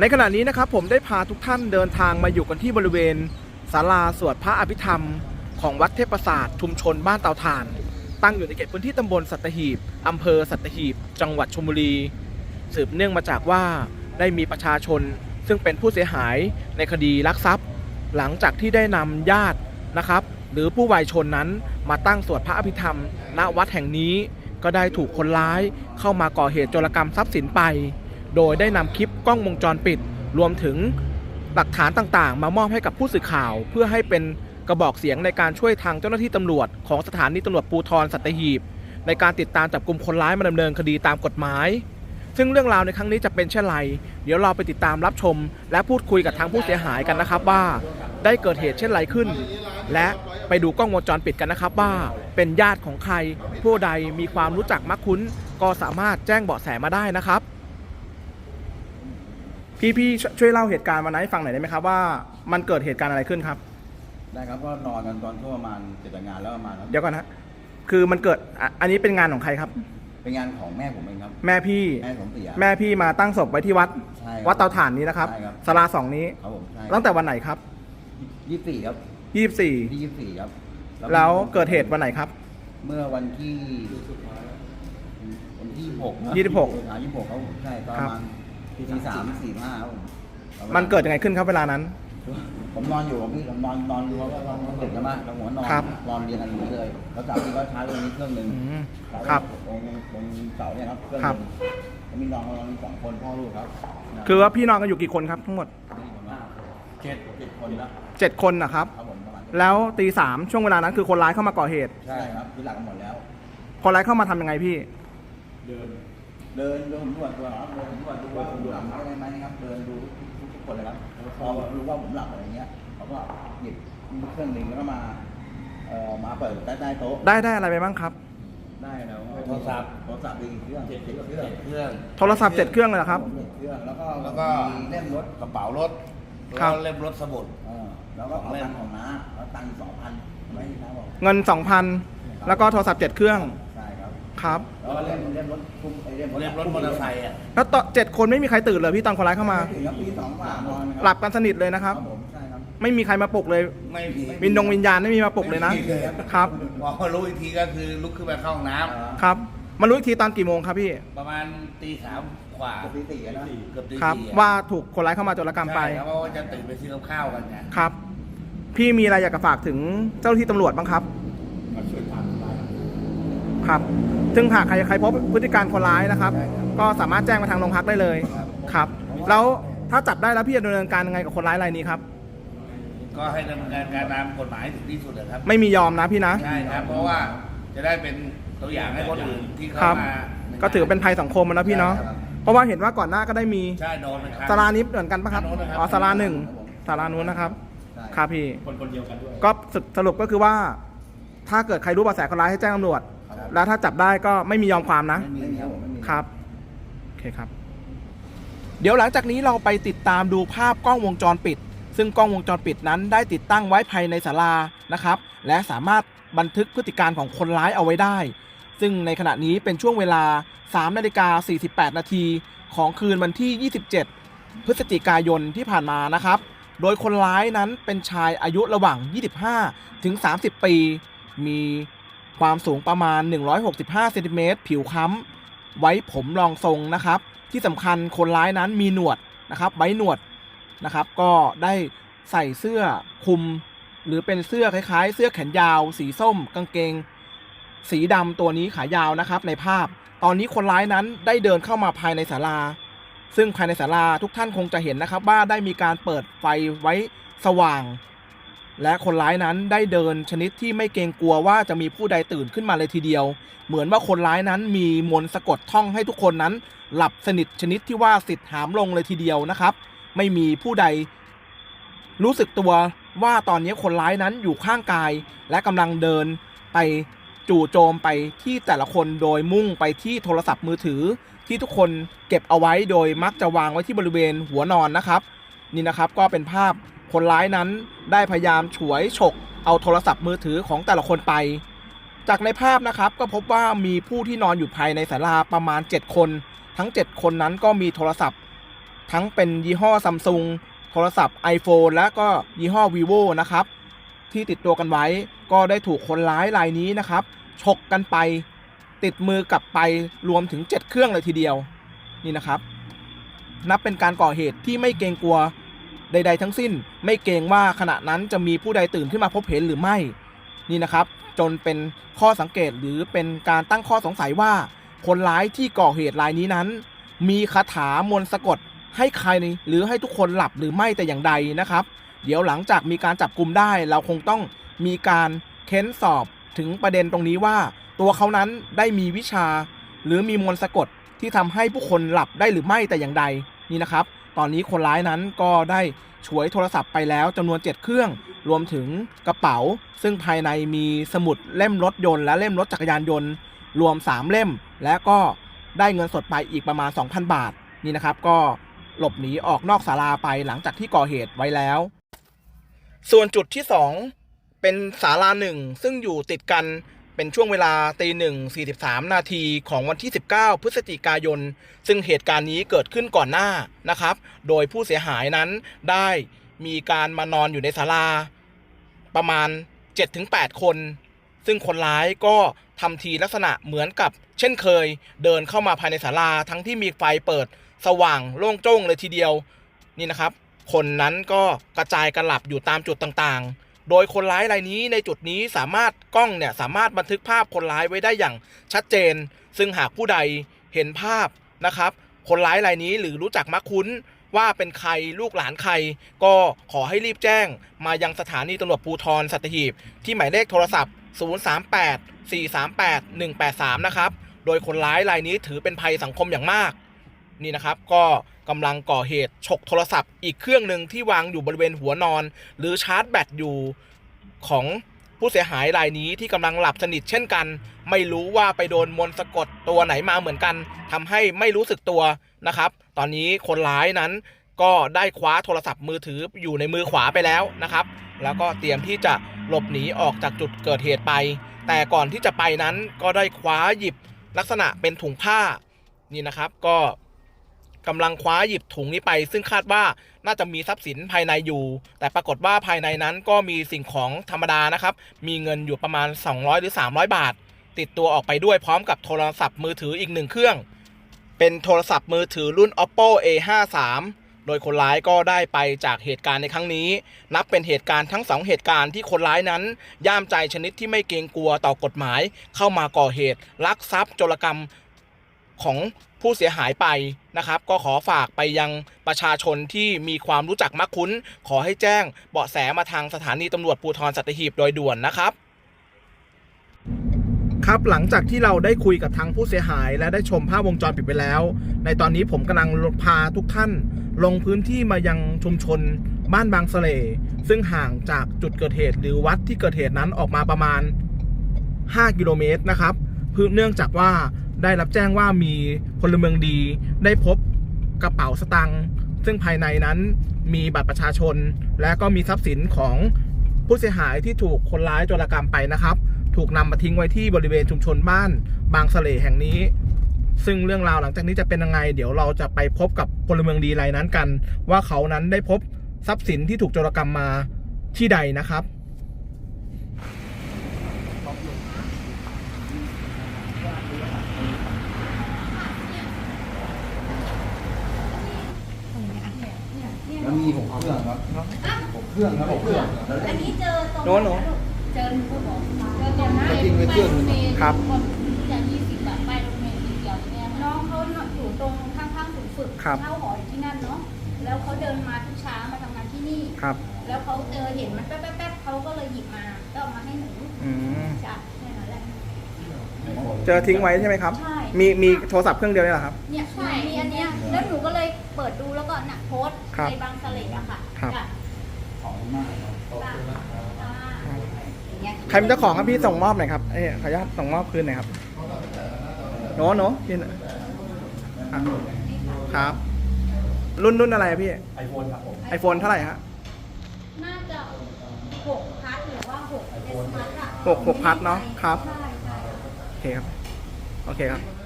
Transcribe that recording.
ในขณะนี้นะครับผมได้พาทุกท่านเดินทางมาอยู่กันที่บริเวณศาลาสวดพระอภิธรรม ของวัดเทพประสาทชุมชนบ้านเตาถ่าน ตั้งอยู่ในเขตพื้นที่ตำบลสัตหีบอำเภอสัตหีบ จังหวัดชลบุรี สืบเนื่องมาจากว่าได้มีประชาชน ซึ่งเป็นผู้เสียหายในคดีลักทรัพย์ หลังจากที่ได้นำญาตินะครับ หรือผู้วายชนนั้นมาตั้งสวดพระอภิธรรม ณวัดแห่งนี้ก็ได้ถูกคนร้ายเข้ามาก่อเหตุโจรกรรมทรัพย์สินไป โดยได้นำคลิปกล้องวงจรปิด รวมถึงหลักฐานต่างๆ มามอบให้กับผู้สื่อข่าว เพื่อให้เป็นกระบอกเสียงในการช่วยทางเจ้าหน้าที่ตำรวจ ของสถานีตำรวจภูธรสัตหีบ ในการติดตามจับกลุ่มคนร้ายมาดำเนินคดีตามกฎหมาย ซึ่งเรื่องราวในครั้งนี้จะเป็นเช่นไร เดี๋ยวเราไปติดตามรับชม และพูดคุยกับทางผู้เสียหายกันนะครับว่า ได้เกิดเหตุเช่นไรขึ้น และไปดูกล้องวงจรปิดกันนะครับว่า เป็นญาติของใคร ผู้ใดมีความรู้จักมักคุ้น ก็สามารถแจ้งเบาะแสมาได้นะครับ พี่พี่ช่วยเล่าเหตุการณ์วันนั้นให้ฟังหน่อยได้ไหมครับว่ามันเกิดเหตุการณ์อะไรขึ้นครับ ได้ครับก็นอนกันตอนช่วงประมาณเจ็ดงานแล้วประมาณนั้นเดี๋ยวก่อนนะคือมันเกิดอะอันนี้เป็นงานของใครครับ เป็นงานของแม่ผมเองครับ แม่พี่แม่ผมเสีย แม่พี่มาตั้งศพไว้ที่วัด ใช่ครับวัดเตาถ่านนี้นะครับใช่ครับ ศาลาสองนี้ ครับผมใช่ตั้งแต่วันไหนครับ ยี่สิบสี่ครับ24 ที่ยี่สิบสี่ครับแล้วเกิดเหตุวันไหนครับ เมื่อวันที่วันที่หกยี่สิบหกอ่ายี่สิบหกครับผมใช่ตอนคปรับระมาณ ตีสามสี่ห้าครับผมมันเกิดยังไงขึ้นครับเวลานั้น ผมนอนอยู่กับพี่ผมนอนนอนดูแล้วก็นอนเด็กกันมากแล้วผมก็นอนครับนอนเรียนกันอยู่เลยแล้วจากที่ก็ชาร์จตรงนี้เครื่องหนึ่งอืมครับตรงตรงเสาเนี่ยครับเครื่องหครับ นึ่งแล้วมีน้องนอนสองคนพ่อลูกครับคือว่าพี่นอนกันอยู่กี่คนครับทั้งหมดเจ็ดเจ็ดคนแล้ว7คนนะครับ ครับผมประมาณแล้วตีสามช่วงเวลานั้นคือคนร้ายเข้ามาก่อเหตุ ใช่ครับคือหลักกันหมดแล้ว คนร้ายเข้ามาทำยังไงพี่ เดิน เดินดินวจตัวครับเดินผมตรวจดูว่าผมหลับได้ไหมครับ เดินดูทุกทุกคนเลยครับพอรู้ว่าผมหลับอะไรเงี้ยเขาก็หยิบเครื่องหนึ่งแล้วก็มาเอ่อมาเปิดใต้ใต้โต๊ะได้ได้อะไรไปบ้างครับ ได้แล้วโทรศัพท์โทรศัพท์อีกเครื่องเจ็ดเครื่องเครื่องโทรศัพท์เจ็ดเครื่องเลยเหรอครับ เจ็ดเครื่องแล้วก็แล้วก็มีเล่มรถกระเป๋ารถครัแล้วเล่มรถสมุด เออแล้วก็เอาตังค์ของน้าแล้วตังค์สองพันไม่ให้น้าบอก เงิน2,000แล้วก็โทรศัพท์เจ็ดเครื่อง ครับครับ แล้วก็เล่มเล่มรถคุ้มไอ้เล่มเล่มรถมอเตอร์ไซค์อะแล้วต่อเจ็ดคนไม่มีใครตื่นเลยพี่ตอนคนร้ายเข้ามา ถึงครับปีสองกว่านอนครัหลับกันสนิทเลยนะครับผมใช่ครับไม่มีใครมาปลุกเลยไม่มีวินดงวิญญาณไม่มีมาปลุกเลยนะ ไม่มีครับ พอรู้อีกทีก็คือลุกขึ้นไปเข้าห้องน้ำครับมารู้อีกทีตอนกี่โมงครับพี่ประมาณตีสามกว่าปกติอะนะเกือบตีครับ สี่อะว่าถูกคนร้ายเข้ามาโจรกรรมไปใช่ครับเพราะว่าจะตื่นไปซื้อกับข้าวกันไงครับ พี่มีอะไรอยากจะฝากถึงเจ้าหน้าที่ตำรวจบ้างครับ ครับซึ่งหากใครใครพบพฤติการคนร้ายนะครับ ก็สามารถแจ้งมาทางโรงพักได้เลยครับ แล้วถ้าจับได้แล้วพี่จะดำเนินการยังไงกับคนร้ายรายนี้ครับก็ให้ดำเนินการตามกฎหมายถึงที่สุดนะครับไม่มียอมนะพี่นะ ใช่ครับ เพราะว่าจะได้เป็นตัวอย่างให้คนอื่นที่คเข้ารับมาก็ถือเป็นภัยสังคมนะพี่เนาะเพราะว่าเห็นว่าก่อนหน้าก็ได้มีใช่โดนเป็นครั้ง สารานี้เหมือนกันปะครับสารานู้นนะครับ อ๋อสาราหนึ่งสารานู้นนะครับใช่ครับพี่คนคนเดียวกันด้วย ก็สุดสรุปก็คือว่า ถ้าเกิดใครรู้เบาะแสคนร้ายให้แจ้งตำรวจ แล้วถ้าจับได้ก็ไม่มียอมความนะ ไม่มีครับผมไม่มีครับ โอเคครับ เดี๋ยวหลังจากนี้เราไปติดตามดูภาพกล้องวงจรปิด ซึ่งกล้องวงจรปิดนั้นได้ติดตั้งไว้ภายในศาลานะครับ และสามารถบันทึกพฤติการของคนร้ายเอาไว้ได้ ซึ่งในขณะนี้เป็นช่วงเวลา3นาฬิกา48 นาทีของคืนวันที่ 27 พฤศจิกายนที่ผ่านมานะครับ โดยคนร้ายนั้นเป็นชายอายุระหว่าง 25 ถึง 30 ปี มี ความสูงประมาณ 165เซนติเมตรผิวค้ำไว้ผมรองทรงนะครับ ที่สำคัญคนร้ายนั้นมีหนวดนะครับ ไว้หนวดนะครับ ก็ได้ใส่เสื้อคลุม หรือเป็นเสื้อคล้ายๆ เสื้อแขนยาว สีส้ม กางเกง สีดำตัวนี้ขายาวนะครับ ในภาพ ตอนนี้คนร้ายนั้นได้เดินเข้ามาภายในศาลา ซึ่งภายในศาลาทุกท่านคงจะเห็นนะครับว่าได้มีการเปิดไฟไว้สว่าง และคนร้ายนั้นได้เดินชนิดที่ไม่เกรงกลัวว่าจะมีผู้ใดตื่นขึ้นมาเลยทีเดียว เหมือนว่าคนร้ายนั้นมีมนต์สะกดท่องให้ทุกคนนั้น หลับสนิทชนิดที่ว่าสิทธิ์หามลงเลยทีเดียวนะครับ ไม่มีผู้ใด รู้สึกตัวว่าตอนนี้คนร้ายนั้นอยู่ข้างกาย และกำลังเดินไปจู่โจมไปที่แต่ละคนโดยมุ่งไปที่โทรศัพท์มือถือ ที่ทุกคนเก็บเอาไว้โดยมักจะวางไว้ที่บริเวณหัวนอนนะครับ นี่นะครับก็เป็นภาพ คนร้ายนั้นได้พยายามฉวยฉกเอาโทรศัพท์มือถือของแต่ละคนไป จากในภาพนะครับก็พบว่ามีผู้ที่นอนอยู่ภายในศาลาประมาณ 7 คน ทั้ง 7 คนนั้นก็มีโทรศัพท์ ทั้งเป็นยี่ห้อซัมซุงโทรศัพท์ iPhone และก็ยี่ห้อ vivo นะครับ ที่ติดตัวกันไว้ก็ได้ถูกคนร้ายรายนี้นะครับฉกกันไป ติดมือกลับไปรวมถึง 7 เครื่องเลยทีเดียว นี่นะครับ นับเป็นการก่อเหตุที่ไม่เกรงกลัว ใด ๆ ทั้งสิ้น ไม่เกรงว่าขณะนั้นจะมีผู้ใดตื่นขึ้นมาพบเห็นหรือไม่ นี่นะครับ จนเป็นข้อสังเกตหรือเป็นการตั้งข้อสงสัยว่า คนร้ายที่ก่อเหตุรายนี้นั้น มีคาถามนต์สะกดให้ใครหรือให้ทุกคนหลับหรือไม่แต่อย่างใดนะครับ เดี๋ยวหลังจากมีการจับกลุ่มได้ เราคงต้องมีการเค้นสอบถึงประเด็นตรงนี้ว่า ตัวเขานั้นได้มีวิชา หรือมีมนต์สะกดที่ทำให้ผู้คนหลับได้หรือไม่แต่อย่างใดนี่นะครับ ตอนนี้คนร้ายนั้นก็ได้ฉวยโทรศัพท์ไปแล้วจำนวน 7 เครื่อง รวมถึงกระเป๋า ซึ่งภายในมีสมุดเล่มรถยนต์และเล่มรถจักรยานยนต์ รวม 3 เล่ม และก็ได้เงินสดไปอีกประมาณ 2,000 บาท นี่นะครับก็หลบหนีออกนอกศาลาไปหลังจากที่ก่อเหตุไว้แล้ว ส่วนจุดที่ 2 เป็นศาลาหนึ่งซึ่งอยู่ติดกัน เป็นช่วงเวลาตีหนึ่งสี่สิบสามนาทีของวันที่ 19 พฤศจิกายน ซึ่งเหตุการณ์นี้เกิดขึ้นก่อนหน้านะครับ โดยผู้เสียหายนั้นได้มีการมานอนอยู่ในศาลา ประมาณ 7-8 คน ซึ่งคนร้ายก็ทำทีลักษณะเหมือนกับ เช่นเคย เดินเข้ามาภายในศาลาทั้งที่มีไฟเปิดสว่างโล่งโจ้งเลยทีเดียว นี่นะครับ คนนั้นก็กระจายกันหลับอยู่ตามจุดต่างๆ โดยคนร้ายรายนี้ในจุดนี้สามารถกล้องเนี่ยสามารถบันทึกภาพคนร้ายไว้ได้อย่างชัดเจน ซึ่งหากผู้ใดเห็นภาพนะครับ คนร้ายรายนี้หรือรู้จักมักคุ้นว่าเป็นใครลูกหลานใคร ก็ขอให้รีบแจ้ง มายังสถานีตำรวจภูธรสัตหีบ ที่หมายเลขโทรศัพท์ 038 438 183 นะครับ โดยคนร้ายรายนี้ถือเป็นภัยสังคมอย่างมาก นี่นะครับก็ กำลังก่อเหตุฉกโทรศัพท์อีกเครื่องหนึ่งที่วางอยู่บริเวณหัวนอน หรือชาร์จแบตอยู่ของผู้เสียหายรายนี้ที่กำลังหลับสนิทเช่นกัน ไม่รู้ว่าไปโดนมนต์สะกดตัวไหนมาเหมือนกันทำให้ไม่รู้สึกตัวนะครับ ตอนนี้คนร้ายนั้นก็ได้คว้าโทรศัพท์มือถืออยู่ในมือขวาไปแล้วนะครับ แล้วก็เตรียมที่จะหลบหนีออกจากจุดเกิดเหตุไป แต่ก่อนที่จะไปนั้นก็ได้คว้าหยิบลักษณะเป็นถุงผ้านี่นะครับ ก็ กำลังคว้าหยิบถุงนี้ไป ซึ่งคาดว่าน่าจะมีทรัพย์สินภายในอยู่ แต่ปรากฏว่าภายในนั้นก็มีสิ่งของธรรมดานะครับ มีเงินอยู่ประมาณ 200 หรือ 300 บาท ติดตัวออกไปด้วยพร้อมกับโทรศัพท์มือถืออีกหนึ่งเครื่อง เป็นโทรศัพท์มือถือรุ่น oppo a53 โดยคนร้ายก็ได้ไปจากเหตุการณ์ในครั้งนี้ นับเป็นเหตุการณ์ทั้งสองเหตุการณ์ที่คนร้ายนั้น ย่ามใจชนิดที่ไม่เกรงกลัวต่อกฎหมาย เข้ามาก่อเหตุ ลักทรัพย์โจรกรรม ของผู้เสียหายไปนะครับ ก็ขอฝากไปยังประชาชนที่มีความรู้จักมักคุ้น ขอให้แจ้งเบาะแสมาทางสถานีตำรวจภูธรสัตหีบโดยด่วนนะครับ ครับหลังจากที่เราได้คุยกับทางผู้เสียหาย และได้ชมภาพวงจรปิดไปแล้ว ในตอนนี้ผมกำลังพาทุกท่านลงพื้นที่มายังชุมชนบ้านบางสะเลซึ่งห่างจากจุดเกิดเหตุ หรือวัดที่เกิดเหตุนั้นออกมาประมาณ 5 กิโลเมตรนะครับเพื่อเนื่องจากว่า ได้รับแจ้งว่ามีพลเมืองดี ได้พบกระเป๋าสตังค์ซึ่งภายในนั้นมีบัตรประชาชน และก็มีทรัพย์สินของผู้เสียหายที่ถูกคนร้ายโจรกรรมไปนะครับ ถูกนำมาทิ้งไว้ที่บริเวณชุมชนบ้านบางสะเลแห่งนี้ ซึ่งเรื่องราวหลังจากนี้จะเป็นยังไง เดี๋ยวเราจะไปพบกับพลเมืองดีรายนั้นกัน ว่าเขานั้นได้พบทรัพย์สินที่ถูกโจรกรรมมาที่ใดนะครับ แล้วมีหกเครื่องครับหกเครื่องครับหกเครื่องแล้วอันนี้เจอตรงโน้นหนูเจอผู้บอกเจอตรงไหนจริงไปเครื่องหนึ่งครับอย่างยี่สิบบาทป้ายรถเมล์สีเขียวเนี่ยน้องเขาอยู่ตรงข้างๆศูนย์ฝึกครับ เช่าหออยู่ที่นั่นเนาะแล้วเขาเดินมาทุกเช้ามาทำงานที่นี่ ครับ แล้วเขาเจอเห็นมันแป๊บๆๆเขาก็เลยหยิบมาก็เอามาให้หนูอืม จ้ะแค่นั้นแหละ เจอทิ้งไว้ใช่ไหมครับ ใช่ มีมีโทรศัพท์เครื่องเดียวนี่แหละครับ เนี่ยใช่มีอันเนี้ยแล้วหนูก็เลย เปิดดูแล้วก็น่ะโพสต์ครับในบางสะเลอะค่ะครับ จ้ะของมากครับจ้ะจ้ะอย่างเงี้ย ใครเป็นเจ้าของครับพี่ส่งมอบหน่อยครับเอ้ยขออนุญาตส่งมอบคืนหน่อยครับโน้โน้พี่อะครับ รุ่นรุ่นอะไรอะพี่ ไอโฟนครับผม ไอโฟนเท่าไหร่ฮะน่าจะหกพัทหรือว่าหกเอสพัทอะหกหกพัทเนอะครับ ใช่ใช่ โอเคครับ โอเคครับ